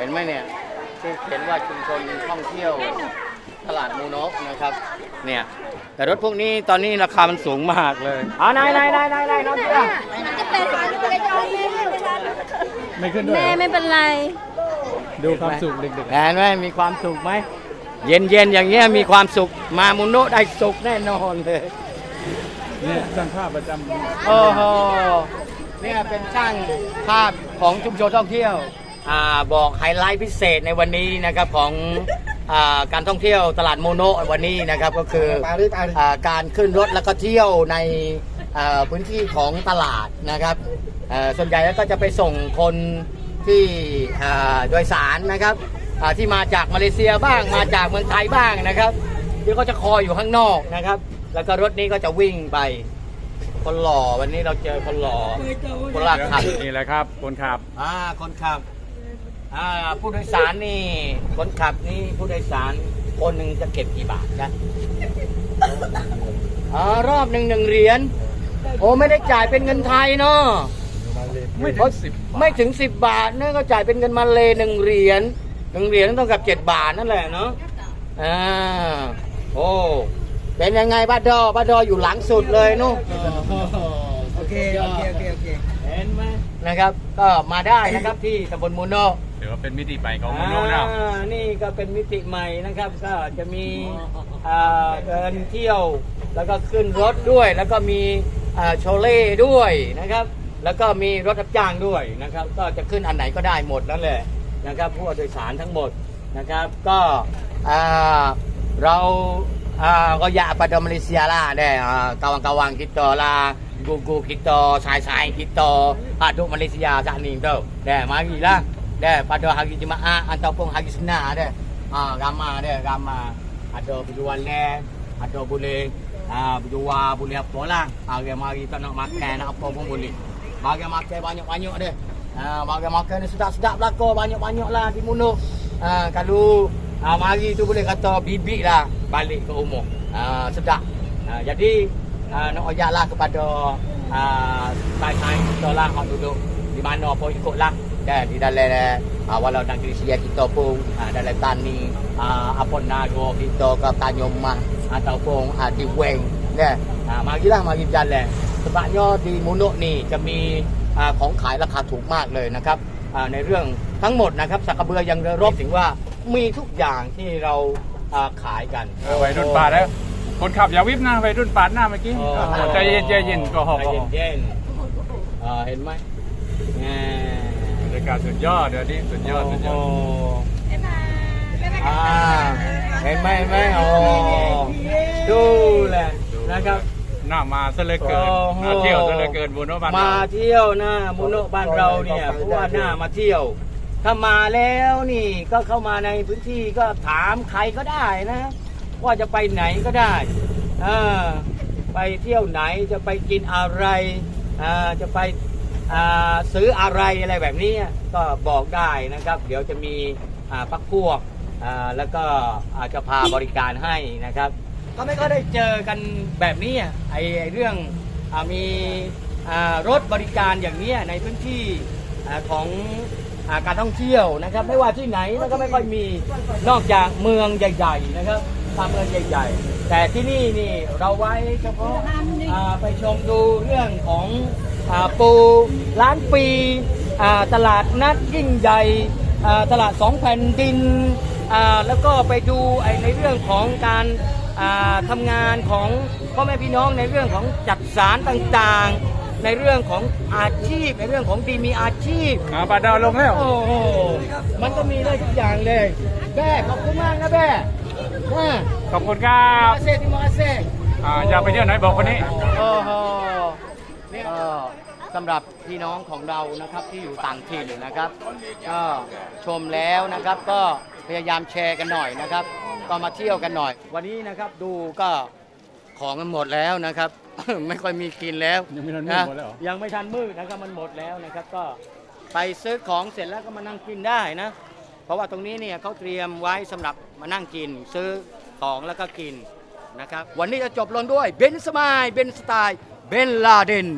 เห็นไหมเนี่ยที่เขียนว่าชุมชนท่องเที่ยวตลาดมูนกนะครับ เนี่ยแต่รถพวกนี้ตอนนี้ราคามันสูงมากเลยอ๋อนายนายนายนายนายน้องเจ้ามันจะเป็นหาลูกเลยจะเอาแม่ไม่เป็นไรไม่ขึ้นด้วยแม่เหรอไม่เป็นไร ดูความสุขเด็กเห็นไหมมีความสุขไหมเย็นเย็นๆอย่างเงี้ยมีความสุขมามูโนะได้สุขแน่นอนเลยๆเนี่ยช่างภาพประจำโอ้โหเนี่ยเป็นช่างภาพของชุมชนท่องเที่ยวอ่า บอกไฮไลท์พิเศษในวันนี้นะครับของอาการท่องเที่ยวตลาดโมโนะวันนี้นะครับก็คืออาการขึ้นรถแล้วก็เที่ยวในอ่าพื้นที่ของตลาดนะครับเอ่อส่วนใหญ่แล้วก็จะไปส่งคนที่อ่าโดยสารนะครับอ่าที่มาจากมาเลเซียบ้างมาจากเมืองไทยบ้างนะครับที่ก็จะคอยอยู่ข้างนอกนะครับ แล้วก็รถนี้ก็จะวิ่งไปคนหล่อวันนี้เราเจอคนหล่อคนลากขับนี่แหละครับ คนขับอ่าคนขับ อ่าผู้โดยสารนี่คนขับนี่ผู้โดยสารคนหนึ่งจะเก็บกี่บาทครับอ๋อรอบหนึ่งหนึ่งเหรียญโอ้ไม่ได้จ่ายเป็นเงินไทยเนาะไม่ถึงสิบไม่ถึงสิบบาทเนี่ยก็จ่ายเป็นเงินมาเลยหนึ่งเหรียญหนึ่งเหรียญต้องกับเจ็ดบาทนั่นแหละเนาะอ่าโอ้เป็นยังไงบ้าดอบ้าดออยู่หลังสุดเลยนู่นโอเคโอเคโอเคโอเคเห็นไหมนะครับ ก็มาได้นะครับที่ตำบลมูโน ถือว่าเป็นมิติใหม่ของโมโนนะ อ่านี่ก็เป็นมิติใหม่นะครับ ก็จะมีอ่าเดินเที่ยว แล้วก็ขึ้นรถด้วย แล้วก็มีอ่าโชเล่ด้วยนะครับ แล้วก็มีรถรับจ้างด้วยนะครับ ก็จะขึ้นอันไหนก็ได้หมดนั่นแหละนะครับผู้โดยสารทั้งหมดนะครับ ก็อ่าเราอ่าก็ ya pada Malaysia lah deh Ah, kawan-kawan kita lah gugu kita sai-sai kita aduk Malaysia saat ni tu deh marilah deh pada hari Jumaat ataupun hari Senin deh ah ramai deh ramai. Ada berjual leh ada boleh ah berjual boleh apa lah hari mari tak nak makan nak apa pun boleh. Bagi makan banyak-banyak deh ah bagi makan ni sedap-sedap belaka banyak-banyak lah di Munuh ah kalau ah mari tu boleh kata bibik lah balik ke rumah. Ah sedap ah, jadi ah, nak ajaklah kepada ah, sai-sai kita lah duduk di mana pun ikutlah kan di dalam ah, walau negeri sia kita pun ah, dalam tani ah, apa nado kita ke tanjung mah ataupun ah, di weng kan ah, marilah mari jalan sebabnya di Munuk ni จะมีอ่าของขายราคาถูกมากเลยนะครับอ่าในเรื่องทั้งหมดนะครับสักกระเบือยังเรือรบถึงว่ามีทุกอย่างที่เราอ่าขายกันวัยรุ่นปาดแล้วคนขับอย่าวิบนะวัยรุ่นปาดหน้าเมื่อกี้อ๋อโอ้ใจเย็นใจเย็นก็หอบใจเย็นๆอ่าเห็นไหมแหมบ รรยากาศสุดยอดเดี๋ยวนี้สุดยอดสุดยอดโอ่าเห็นไหมเห็นไหมโอ้ดูแหละนะครับหน้ามาซะเหลือเกินโอ้โหน่าเที่ยวซะเหลือเกินบุญว่าบ้านมาเราเที่ยวหน้ามุโนะบ้านเราเนี่ยเพราะว่าหน้ามาเที่ยว ถ้ามาแล้วนี่ก็เข้ามาในพื้นที่ก็ถามใครก็ได้นะ ว่าจะไปไหนก็ได้เออไปเที่ยวไหนจะไปกินอะไรอ่าจะไปอ่า ซื้ออะไรอะไรแบบนี้ก็บอกได้นะครับ เดี๋ยวจะมีพักพวกแล้วก็อาจจะพาบริการให้นะครับ ก็ไม่ก็ได้เจอกันแบบนี้ไอ้เรื่องอมีรถบริการอย่างนี้ในพื้นที่ของอการท่องเที่ยวนะครับ ไม่ว่าที่ไหนก็ไม่ค่อยมีนอกจากเมืองใหญ่ ๆ นะครับตามเมืองใหญ่ๆ แต่ที่นี่นี่เราไว้เฉพาะไปชมดูเรื่องของ ปูล้านปีอ่าตลาดนัดยิ่งใหญ่อ่าตลาดสองแผ่นดินอ่าแล้วก็ไปดูไอในเรื่องของการอ่าทำงานของพ่อแม่พี่น้องในเรื่องของจัดสารต่างๆ ในเรื่องของอาชีพ ในเรื่องของดีมีอาชีพอ่าปาดาวลงแล้วโอ้โหมันก็มีได้ทุกอย่างเลยแม่ขอบคุณมากนะแม่ว่าขอบคุณครับอาเซติมอาเซอ่าอยากไปเที่ยวไหนบอกคนนี้โอ้โหเนี่ยก็ สำหรับพี่น้องของเรานะครับที่อยู่ต่างถิ่นนะครับ ก็ชมแล้วนะครับก็พยายามแชร์กันหน่อยนะครับ ก็มาเที่ยวกันหน่อย วันนี้นะครับดูก็ของมันหมดแล้วนะครับ ไม่ค่อยมีกินแล้วยังไม่ทันมืดนะหมดแล้วเหรอ ยังไม่ทันมืดนะครับมันหมดแล้วนะครับก็ไปซื้อของเสร็จแล้วก็มานั่งกินได้นะ เพราะว่าตรงนี้เนี่ยเขาเตรียมไว้สำหรับมานั่งกิน ซื้อของแล้วก็กินนะครับ วันนี้จะจบลงด้วยเบนสมายเบนสไตล์เบนลาเดน